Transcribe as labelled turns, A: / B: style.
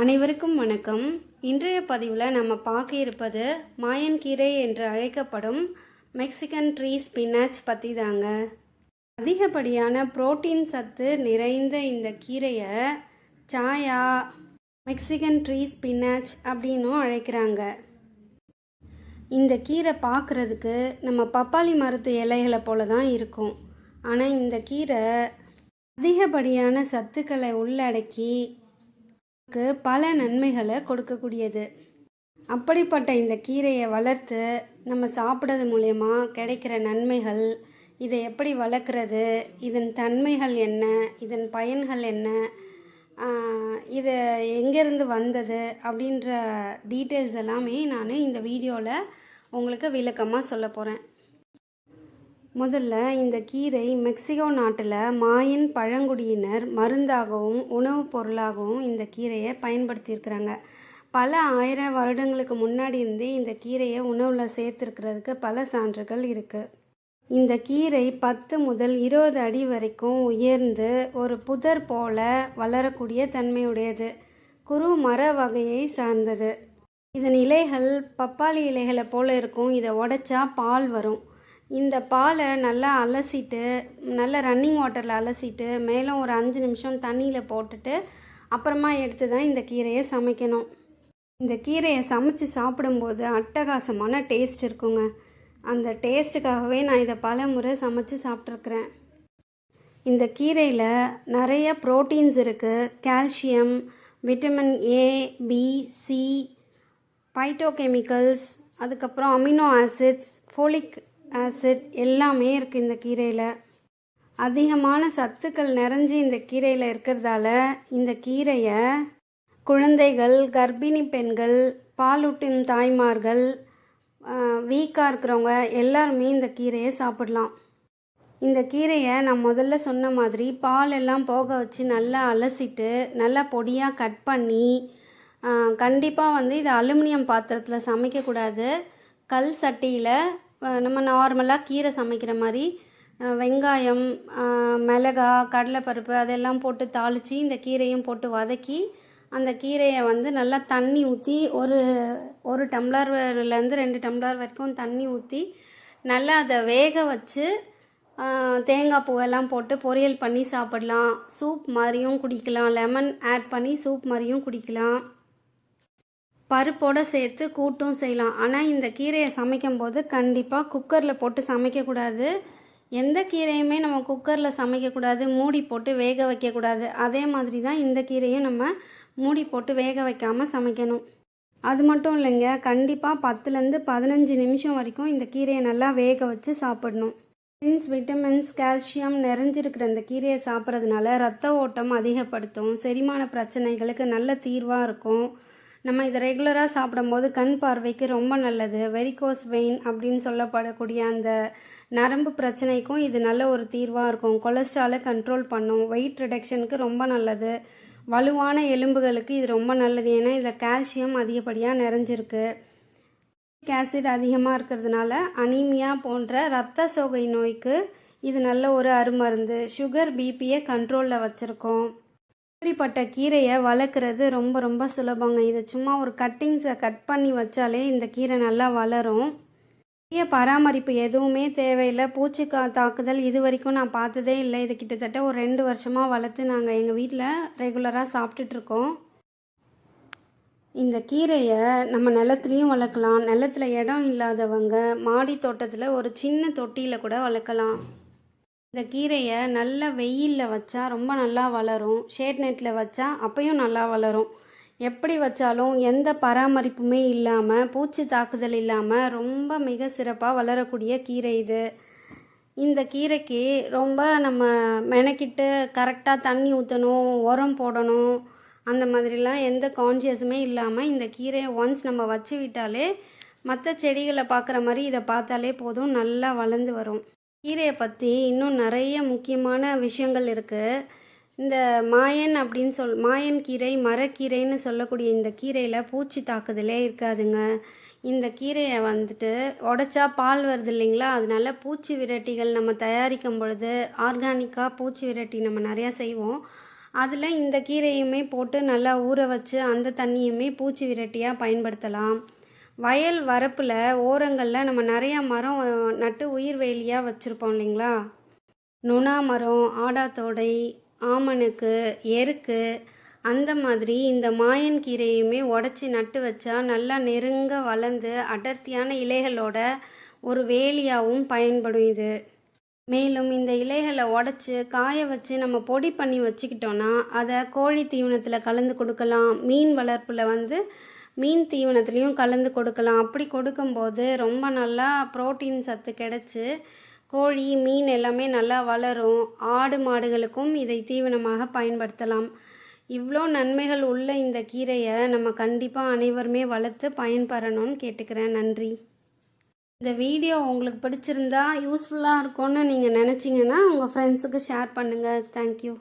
A: அனைவருக்கும் வணக்கம். இன்றைய பதிவில் நம்ம பார்க்க இருப்பது மாயன்கீரை என்று அழைக்கப்படும் மெக்சிகன் ட்ரீ ஸ்பினாச் பற்றி தாங்க. அதிகப்படியான புரோட்டீன் சத்து நிறைந்த இந்த கீரையை சாயா மெக்சிகன் ட்ரீ ஸ்பினாச் அப்படின்னும் அழைக்கிறாங்க. இந்த கீரை பார்க்குறதுக்கு நம்ம பப்பாளி மரத்து இலைகளை போல தான் இருக்கும். ஆனால் இந்த கீரை அதிகப்படியான சத்துக்களை உள்ளடக்கி நமக்கு பல நன்மைகளை கொடுக்கக்கூடியது. அப்படிப்பட்ட இந்த கீரையை வளர்த்து நம்ம சாப்பிட்றது மூலயமா கிடைக்கிற நன்மைகள் இதை எப்படி வளர்க்குறது இதன் தன்மைகள் என்ன இதன் பயன்கள் என்ன இது எங்கேருந்து வந்தது அப்படின்ற டீட்டெயில்ஸ் எல்லாமே நான் இந்த வீடியோவில் உங்களுக்கு விளக்கமாக சொல்ல போகிறேன் முதல்ல இந்த கீரை மெக்சிகோ நாட்டில் மாயின் பழங்குடியினர் மருந்தாகவும் உணவுப் பொருளாகவும் இந்த கீரையை பயன்படுத்தியிருக்கிறாங்க. பல ஆயிரம் வருடங்களுக்கு முன்னாடி இருந்தே இந்த கீரையை உணவில் சேர்த்துருக்கிறதுக்கு பல சான்றுகள் இருக்குது இந்த கீரை பத்து முதல் இருபது அடி வரைக்கும் உயர்ந்து ஒரு புதர் போல வளரக்கூடிய தன்மையுடையது. குறு மர வகையை சார்ந்தது. இதன் இலைகள் பப்பாளி இலைகளை போல இருக்கும். இதை உடைச்சா பால் வரும். இந்த பாலை நல்லா அலசிட்டு நல்லா ரன்னிங் வாட்டரில் அலசிட்டு மேலே ஒரு அஞ்சு நிமிஷம் தண்ணியில் போட்டுட்டு அப்புறமா எடுத்து தான் இந்த கீரையை சமைக்கணும். இந்த கீரையை சமைச்சு சாப்பிடும்போது அட்டகாசமான டேஸ்ட் இருக்குங்க. அந்த டேஸ்ட்டுக்காகவே நான் இதை பல முறை சமைச்சு சாப்பிட்ருக்குறேன் இந்த கீரையில் நிறைய ப்ரோட்டீன்ஸ் இருக்குது calcium vitamin A B C phytochemicals அதுக்கப்புறம் அமினோ ஆசிட்ஸ் ஃபோலிக் ஆசிட் எல்லாமே இருக்குது இந்த கீரையில். அதிகமான சத்துக்கள் நிறைஞ்சு இந்த கீரையில் இருக்கிறதால இந்த கீரையை குழந்தைகள் கர்ப்பிணி பெண்கள் பாலூட்டின் தாய்மார்கள் வீக்காக இருக்கிறவங்க எல்லாருமே இந்த கீரையை சாப்பிடலாம். இந்த கீரையை நான் முதல்ல சொன்ன மாதிரி பால் எல்லாம் போக வச்சு நல்லா அலசிட்டு நல்லா பொடியாக கட் பண்ணி கண்டிப்பாக வந்து இது அலுமினியம் பாத்திரத்தில் சமைக்கக்கூடாது. கல் சட்டியில் நம்ம நார்மலாக கீரை சமைக்கிற மாதிரி வெங்காயம் மிளகா கடலைப்பருப்பு அதெல்லாம் போட்டு தாளித்து இந்த கீரையும் போட்டு வதக்கி அந்த கீரையை வந்து நல்லா தண்ணி ஊற்றி ஒரு ஒரு டம்ளர்லேருந்து ரெண்டு டம்ளர் வரைக்கும் தண்ணி ஊற்றி நல்லா அதை வேக வச்சு தேங்காய் பூவெல்லாம் போட்டு பொரியல் பண்ணி சாப்பிடலாம். சூப் மாதிரியும் குடிக்கலாம். லெமன் ஆட் பண்ணி சூப் மாதிரியும் குடிக்கலாம். பருப்போடு சேர்த்து கூட்டும் செய்யலாம். ஆனால் இந்த கீரையை சமைக்கும் போது கண்டிப்பாக குக்கரில் போட்டு சமைக்கக்கூடாது. எந்த கீரையுமே நம்ம குக்கரில் சமைக்கக்கூடாது. மூடி போட்டு வேக வைக்கக்கூடாது. அதே மாதிரி தான் இந்த கீரையும் நம்ம மூடி போட்டு வேக வைக்காமல் சமைக்கணும். அது மட்டும் இல்லைங்க கண்டிப்பாக பத்துலேருந்து பதினஞ்சு நிமிஷம் வரைக்கும் இந்த கீரையை நல்லா வேக வச்சு சாப்பிடணும். விட்டமின்ஸ் விட்டமின்ஸ் கால்சியம் நிறைஞ்சிருக்கிற இந்த கீரையை சாப்பிட்றதுனால ரத்த ஓட்டம் அதிகப்படுத்தும். செரிமான பிரச்சனைகளுக்கு நல்ல தீர்வாக இருக்கும். நம்ம இதை ரெகுலராக சாப்பிடும்போது கண் பார்வைக்கு ரொம்ப நல்லது. வெரிகோஸ் வெயின் அப்படின்னு சொல்லப்படக்கூடிய அந்த நரம்பு பிரச்சனைக்கும் இது நல்ல ஒரு தீர்வாக இருக்கும். கொலஸ்ட்ராலை கண்ட்ரோல் பண்ணும். வெயிட் ரிடக்ஷனுக்கு ரொம்ப நல்லது. வலுவான எலும்புகளுக்கு இது ரொம்ப நல்லது. ஏன்னா இதில் கால்சியம் அதிகப்படியாக நிறைஞ்சிருக்கு. ஆசிட் அதிகமாக இருக்கிறதுனால அனீமியா போன்ற இரத்த சோகை நோய்க்கு இது நல்ல ஒரு அருமருந்து. சுகர் பிபியை கண்ட்ரோலில் வச்சுருக்கோம். இப்படிப்பட்ட கீரையை வளர்க்குறது ரொம்ப ரொம்ப சுலபங்க. இதை சும்மா ஒரு கட்டிங்ஸை கட் பண்ணி வச்சாலே இந்த கீரை நல்லா வளரும். பெரிய பராமரிப்பு எதுவுமே தேவையில்லை. பூச்சிக்கா தாக்குதல் இது வரைக்கும் நான் பார்த்ததே இல்லை. இது கிட்டத்தட்ட ஒரு ரெண்டு வருஷமாக வளர்த்து நாங்கள் எங்கள் வீட்டில் ரெகுலராக சாப்பிட்டுட்ருக்கோம். இந்த கீரையை நம்ம நிலத்துலையும் வளர்க்கலாம். நிலத்தில் இடம் இல்லாதவங்க மாடி தோட்டத்தில் ஒரு சின்ன தொட்டியில் கூட வளர்க்கலாம். இந்த கீரையை நல்ல வெயிலில் வச்சா ரொம்ப நல்லா வளரும். ஷேட் நெட்டில் வச்சா அப்பையும் நல்லா வளரும். எப்படி வச்சாலும் எந்த பராமரிப்புமே இல்லாமல் பூச்சி தாக்குதல் இல்லாமல் ரொம்ப மிக சிறப்பாக வளரக்கூடிய கீரை இது. இந்த கீரைக்கு ரொம்ப நம்ம மெனக்கிட்டு கரெக்டாக தண்ணி ஊற்றணும் உரம் போடணும் அந்த மாதிரிலாம் எந்த கான்சியஸுமே இல்லாமல் இந்த கீரையை ஒன்ஸ் நம்ம வச்சு விட்டாலே மற்ற செடிகளை பார்க்குற மாதிரி இதை பார்த்தாலே போதும் நல்லா வளர்ந்து வரும். கீரையை பற்றி இன்னும் நிறைய முக்கியமான விஷயங்கள் இருக்குது இந்த மாயன் அப்படின்னு சொல் மாயன் கீரை மரக்கீரைன்னு சொல்லக்கூடிய இந்த கீரையில் பூச்சி தாக்குதலே இருக்காதுங்க. இந்த கீரையை வந்துட்டு உடச்சா பால் வருது இல்லைங்களா? அதனால பூச்சி விரட்டிகள் நம்ம தயாரிக்கும் பொழுது ஆர்கானிக்காக பூச்சி விரட்டி நம்ம நிறையா செய்வோம். அதில் இந்த கீரையுமே போட்டு நல்லா ஊற வச்சு அந்த தண்ணியுமே பூச்சி விரட்டியாக பயன்படுத்தலாம். வயல் வரப்பில் ஓரங்களில் நம்ம நிறையா மரம் நட்டு உயிர் வேலியாக வச்சுருப்போம் இல்லைங்களா? நுணா மரம் ஆடாத்தோடை ஆமனுக்கு எருக்கு அந்த மாதிரி இந்த மாயன் கீரையுமே உடச்சி நட்டு வச்சா நல்லா நெருங்க வளர்ந்து அடர்த்தியான இலைகளோட ஒரு வேலியாகவும் பயன்படும் இது. மேலும் இந்த இலைகளை உடச்சி காய வச்சு நம்ம பொடி பண்ணி வச்சுக்கிட்டோன்னா அதை கோழி தீவனத்தில் கலந்து கொடுக்கலாம். மீன் வளர்ப்பில் வந்து மீன் தீவனத்துலேயும் கலந்து கொடுக்கலாம். அப்படி கொடுக்கும்போது ரொம்ப நல்லா புரோட்டீன் சத்து கிடச்சி கோழி மீன் எல்லாமே நல்லா வளரும். ஆடு மாடுகளுக்கும் இதை தீவனமாக பயன்படுத்தலாம். இவ்வளோ நன்மைகள் உள்ள இந்த கீரையை நம்ம கண்டிப்பாக அனைவருமே வளர்த்து பயன்பெறணும்னு கேட்டுக்கிறேன். நன்றி. இந்த வீடியோ உங்களுக்கு பிடிச்சிருந்தா யூஸ்ஃபுல்லாக இருக்கும்னு நீங்கள் நினச்சிங்கன்னா உங்கள் ஃப்ரெண்ட்ஸுக்கு ஷேர் பண்ணுங்கள் தேங்க்யூ